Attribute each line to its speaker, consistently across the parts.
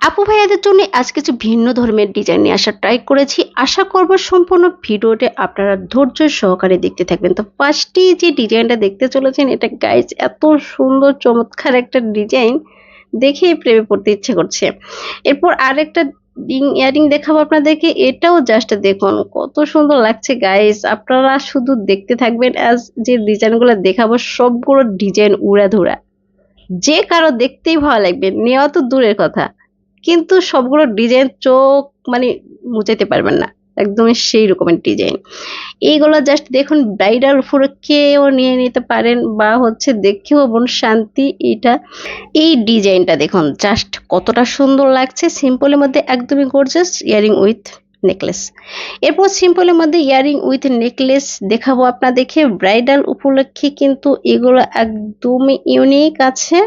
Speaker 1: আপু ভাইয়াদের জন্য আজ কিছু ভিন্ন ধর্মের ডিজাইন নিয়ে আসার ট্রাই করেছি। আশা করব সম্পূর্ণ ভিডিওতে আপনারা ধৈর্য সহকারে দেখতে থাকবেন। তো ফার্স্টে যে ডিজাইনটা দেখতে চলেছেন, এটা গাইজ এত সুন্দর, চমৎকার একটা ডিজাইন দেখেই প্রেমে পড়তে ইচ্ছে করছে। এরপর আরেকটা ইয়ারিং দেখাবো আপনাদেরকে। এটাও জাস্ট দেখুন, কত সুন্দর লাগছে গাইস আপনারা শুধু দেখতে থাকবেন অ্যাজ যে ডিজাইনগুলো দেখাবো, সবগুলো ডিজাইন উড়াধুরা। যে কারও দেখতেই ভালো লাগবে, নেওয়া তো দূরের কথা। কিন্তু সবগুলো ডিজাইন চোখ মানে মুচাইতে পারবেন না। একদমই সেই রকমের ডিজাইন এইগুলো জাস্ট দেখুন ব্রাইডাল কেউ নিয়ে নিতে পারেন বা হচ্ছে দেখেও মন শান্তি এটা। এই ডিজাইনটা দেখুন জাস্ট কতটা সুন্দর লাগছে। সিম্পলের মধ্যে একদমই গর্জাস ইয়ারিং উইথ নেকলেস এরপর সিম্পলের মধ্যে ইয়ারিং উইথ নেকলেস দেখাবো আপনাদেরকে। ব্রাইডাল উপলক্ষে কিন্তু এগুলো একদমই ইউনিক আছে।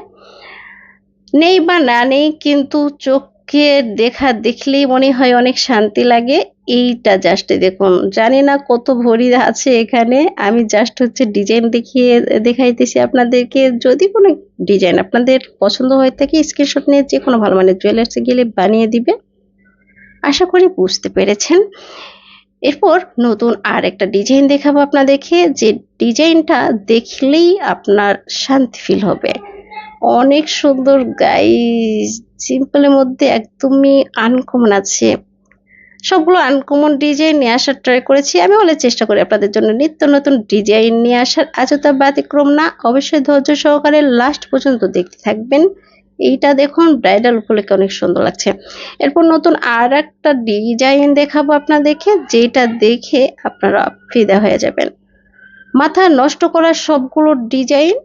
Speaker 1: নেই বা না নেই, কিন্তু চোখকে দেখা দেখলেই মনে হয় অনেক শান্তি লাগে। এইটা জাস্ট দেখুন। জানি না কত ভরি আছে এখানে। আমি জাস্ট হচ্ছে ডিজাইন দেখিয়ে, দেখাইতেছি আপনাদেরকে। যদি কোনো ডিজাইন আপনাদের পছন্দ হয়ে থাকে স্ক্রিনশট নিয়ে যে কোনো ভালো মানে জুয়েলার্সে গেলে বানিয়ে দিবে আশা করি বুঝতে পেরেছেন। এরপর নতুন আর একটা ডিজাইন দেখাবো আপনাদেরকে। যে ডিজাইনটা দেখলেই আপনার শান্তি ফিল হবে। অনেক সুন্দর গাইস সিম্পলের মধ্যে একদমই আনকমন আছে। সবগুলো আনকমন ডিজাইন নিয়ে আসার ট্রাই করেছি। আমি অনেক চেষ্টা করি আপনাদের জন্য। নিত্য নতুন ডিজাইন নিয়ে আসার আজও তা ব্যতিক্রম না। অবশ্যই ধৈর্য সহকারে লাস্ট পর্যন্ত দেখতে থাকবেন। এইটা দেখুন ব্রাইডাল উপলক্ষে অনেক সুন্দর লাগছে। এরপর নতুন আর একটা ডিজাইন দেখাবো আপনাদেরকে, যেটা দেখে আপনারা ফিদা হয়ে যাবেন। মাথা নষ্ট করার সবগুলো ডিজাইন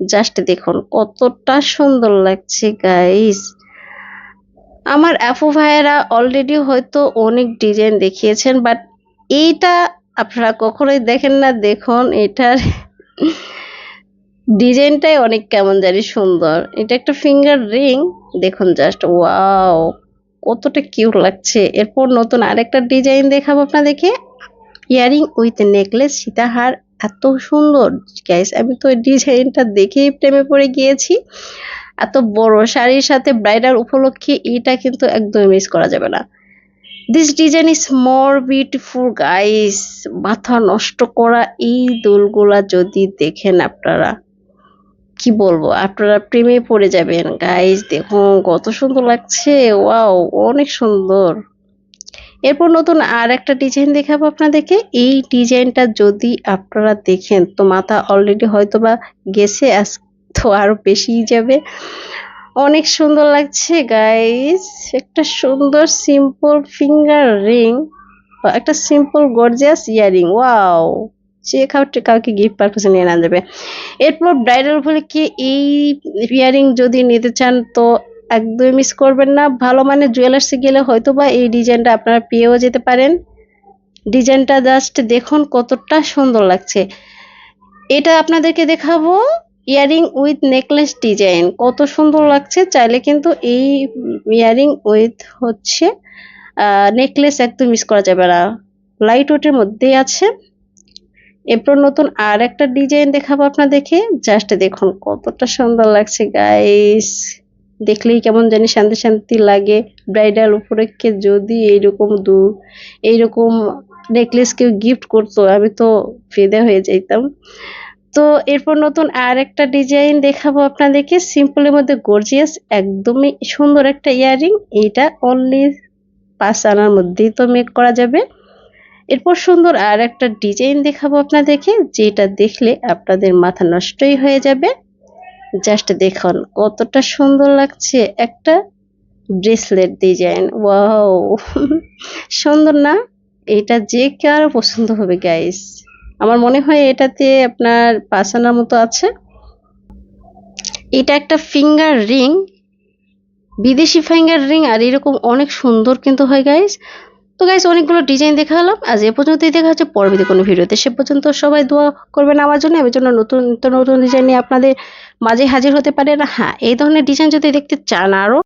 Speaker 1: জাস্ট দেখুন, কতটা সুন্দর লাগছে গাইস আমার অ্যাপু ভাইয়েরা অলরেডি হয়তো অনেক ডিজাইন দেখিয়েছেন বাট এইটা আপনারা কখনোই দেখেন না। দেখুন, এটার ডিজাইনটাই অনেক কেমন জানি সুন্দর। এটা একটা ফিঙ্গার রিং দেখুন জাস্ট ওয়াও কতটা কিউট লাগছে। এরপর নতুন আরেকটা ডিজাইন দেখাবো আপনাদেরকে। ইয়ারিং উইথ নেকলেস সীতাহার এত সুন্দর গাইস আমি তো ডিজাইনটা দেখেই প্রেমে পড়ে গিয়েছি। এত বড় শাড়ির সাথে ব্রাইডাল উপলক্ষে এটা কিন্তু একদমই মিস করা যাবে না। This design is more beautiful guys মাথা নষ্ট করা এই দুলগুলা যদি দেখেন আপনারা, কি বলব, আপনারা প্রেমে পড়ে যাবেন গাইস দেখুন কত সুন্দর লাগছে ওয়াও অনেক সুন্দর। এরপর নতুন আর একটা ডিজাইন দেখাবো আপনাদেরকে। এই ডিজাইনটা যদি আপনারা দেখেন, তো মাথা অলরেডি হয়তো বা গেছে, আজ তো আরও বেশি যাবে। অনেক সুন্দর লাগছে গাইস একটা সুন্দর সিম্পল ফিঙ্গার রিং একটা সিম্পল গর্জিয়াস ইয়ারিং ওয়াও যে কাউকে কাউকে গিফট পারপাসে নিয়ে না যাবে। এরপর ব্রাইডাল বলে কি এই ইয়ারিং যদি নিতে চান, তো একদমই মিস করবেন না। ভালো মানে জুয়েলার্সে গেলে হয়তো বা এই ডিজাইনটা আপনারা পেয়েও যেতে পারেন। ডিজাইনটা জাস্ট দেখুন কতটা সুন্দর লাগছে। এটা আপনাদেরকে দেখাবো ইয়ারিং উইথ নেকলেস ডিজাইন কত সুন্দর লাগছে, চাইলে কিন্তু এই ইয়ারিং উইথ হচ্ছে নেকলেস একদম মিস করা যাবে না। লাইট ওয়েটের মধ্যেই আছে। এরপর নতুন আর একটা ডিজাইন দেখাবো আপনাদেরকে। জাস্ট দেখুন কতটা সুন্দর লাগছে গাইস দেখলেই কেমন জানি শান্তি শান্তি লাগে। ব্রাইডাল উপরে যদি এইরকম দু, এইরকম নেকলেস কেউ গিফট করতো, আমি তো ফেদে হয়ে যাইতাম। তো এরপর নতুন আর একটা ডিজাইন দেখাবো আপনাদেরকে। সিম্পলের মধ্যে গর্জিয়াস একদমই সুন্দর একটা ইয়ারিং। এইটা অনলি পাঁচ আনার মধ্যেই তো মেক করা যাবে। এরপর সুন্দর আর একটা ডিজাইন দেখাবো আপনাদেরকে, যেটা দেখলে আপনাদের মাথা নষ্টই হয়ে যাবে। জাস্ট দেখুন, কতটা সুন্দর লাগছে একটা ব্রেসলেট ডিজাইন ওয়াও সুন্দর না? এটা যে কারও পছন্দ হবে গাইস আমার মনে হয় এটাতে আপনার পাঁচানার মতো আছে। এটা একটা ফিঙ্গার রিং বিদেশি ফিঙ্গার রিং আর এরকম অনেক সুন্দর কিন্তু হয় গাইস তো গাইস অনেকগুলো ডিজাইন দেখালাম। আজ এ পর্যন্তই। দেখা হচ্ছে পরবর্তী কোনো ভিডিওতে। সে পর্যন্ত সবাই দোয়া করবেন আমার জন্য। এর জন্য নতুন নতুন ডিজাইন নিয়ে আপনাদের মাঝে হাজির হতে পারে না হ্যাঁ এই ধরনের ডিজাইন যদি দেখতে চান আরও